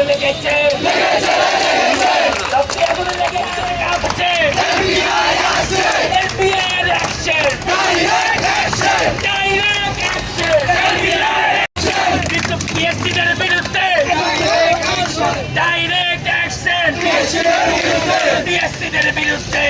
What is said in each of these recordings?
আগুনে লেগেছে সবটি আগুনে লেগেছে কাঁপছে NPR action direct action direct action কিন্তু পিএসসিদের বিরুদ্ধে ডাইরেক্ট অ্যাকশন পিএসসিদের বিরুদ্ধে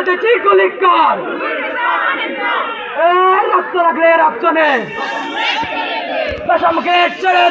বুক পেতে চিকুলি রক্ত রাখলে রক্ত নেই। আমাকে ছেড়ে